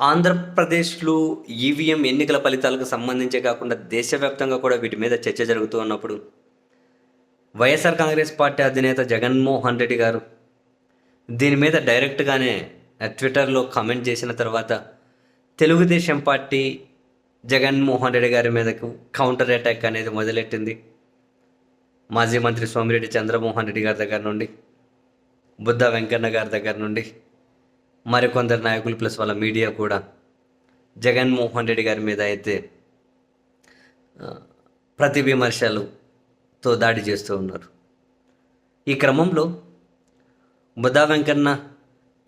ఆంధ్రప్రదేశ్లో ఈవీఎం ఎన్నికల ఫలితాలకు సంబంధించే కాకుండా దేశవ్యాప్తంగా కూడా వీటి మీద చర్చ జరుగుతూ ఉన్నప్పుడు వైఎస్ఆర్ కాంగ్రెస్ పార్టీ అధినేత జగన్మోహన్ రెడ్డి గారు దీని మీద డైరెక్ట్గానే ట్విట్టర్లో కామెంట్ చేసిన తర్వాత తెలుగుదేశం పార్టీ జగన్మోహన్ రెడ్డి గారి మీదకు కౌంటర్ అటాక్ అనేది మొదలెట్టింది. మాజీ మంత్రి సోమిరెడ్డి చంద్రమోహన్ రెడ్డి గారి దగ్గర నుండి బుద్ధ వెంకన్న గారి దగ్గర నుండి మరికొందరు నాయకులు ప్లస్ వాళ్ళ మీడియా కూడా జగన్మోహన్ రెడ్డి గారి మీద అయితే ప్రతి విమర్శలుతో దాడి చేస్తూ ఉన్నారు. ఈ క్రమంలో బుద్ధా వెంకన్న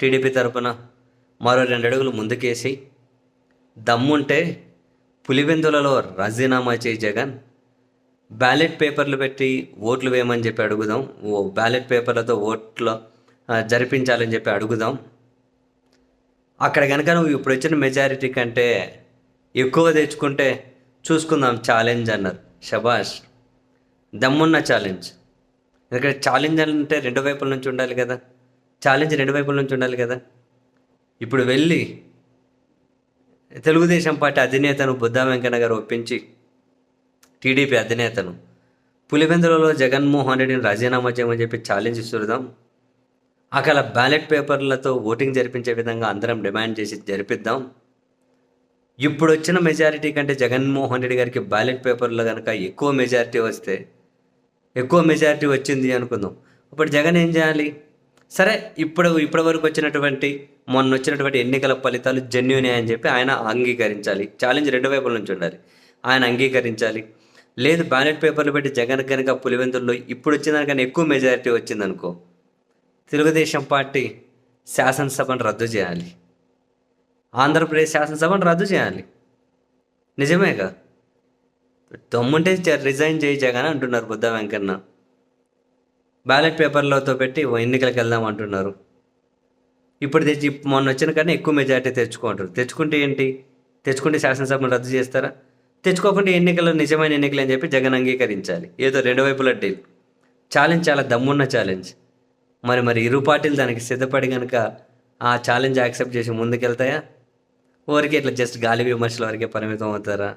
టీడీపీ తరపున మరో రెండు అడుగులు ముందుకేసి దమ్ముంటే పులివెందులలో రాజీనామా చేయి జగన్. బ్యాలెట్ పేపర్లు పెట్టి ఓట్లు వేయమని చెప్పి అడుగుదాం. ఓ బ్యాలెట్ పేపర్లతో ఓట్లు జరిపించాలని చెప్పి అడుగుదాం. అక్కడ కనుక నువ్వు ఇప్పుడు వచ్చిన మెజారిటీ కంటే ఎక్కువ తెచ్చుకుంటే చూసుకుందాం ఛాలెంజ్ అన్నారు. షబాష్ దమ్మున్న ఛాలెంజ్ ఎందుకంటే ఛాలెంజ్ అంటే రెండు వైపుల నుంచి ఉండాలి కదా. ఛాలెంజ్ రెండు వైపుల నుంచి ఉండాలి కదా. ఇప్పుడు వెళ్ళి తెలుగుదేశం పార్టీ అధినేతను బుద్ధా వెంకన్న గారు ఒప్పించి టీడీపీ అధినేతను పులివెందులలో జగన్మోహన్ రెడ్డిని రాజీనామా చేయమని చెప్పి ఛాలెంజ్ ఇస్తున్నాం అక్కడ బ్యాలెట్ పేపర్లతో ఓటింగ్ జరిపించే విధంగా అందరం డిమాండ్ చేసి జరిపిద్దాం. ఇప్పుడు వచ్చిన మెజారిటీ కంటే జగన్మోహన్ రెడ్డి గారికి బ్యాలెట్ పేపర్లో కనుక ఎక్కువ మెజారిటీ వస్తే ఎక్కువ మెజారిటీ వచ్చింది అనుకుందాం. ఇప్పుడు జగన్ ఏం చేయాలి? సరే ఇప్పుడు ఇప్పటి వరకు వచ్చినటువంటి మొన్న వచ్చినటువంటి ఎన్నికల ఫలితాలు జెన్యునే అని చెప్పి ఆయన అంగీకరించాలి. ఛాలెంజ్ రెండు వైపుల నుంచి ఉండాలి. ఆయన అంగీకరించాలి. లేదు బ్యాలెట్ పేపర్లు పెట్టి జగన్ కనుక పులివెందుల్లో ఇప్పుడు వచ్చిన దానికన్నా ఎక్కువ మెజారిటీ వచ్చిందనుకో తెలుగుదేశం పార్టీ శాసనసభను రద్దు చేయాలి. ఆంధ్రప్రదేశ్ శాసనసభను రద్దు చేయాలి. నిజమేగా దమ్ముంటే రిజైన్ చేయి జగన్ అంటున్నారు బుద్ధ వెంకన్న. బ్యాలెట్ పేపర్లతో పెట్టి ఎన్నికలకు వెళ్దాం అంటున్నారు. ఇప్పుడు తెచ్చి మొన్న వచ్చిన కన్నా ఎక్కువ మెజారిటీ తెచ్చుకుంటారు. తెచ్చుకుంటే ఏంటి? తెచ్చుకుంటే శాసనసభను రద్దు చేస్తారా? తెచ్చుకోకుండా ఎన్నికలు నిజమైన ఎన్నికలు అని చెప్పి జగన్ అంగీకరించాలి. ఏదో రెండు వైపుల డీల్. ఛాలెంజ్ చాలా దమ్మున్న ఛాలెంజ్. మరి మరి ఇరు పార్టీలు దానికి సిద్ధపడి కనుక ఆ ఛాలెంజ్ యాక్సెప్ట్ చేసి ముందుకెళ్తాయా? ఊరికే ఇట్లా జస్ట్ గాలి విమర్శల వరకే పరిమితం అవుతారా?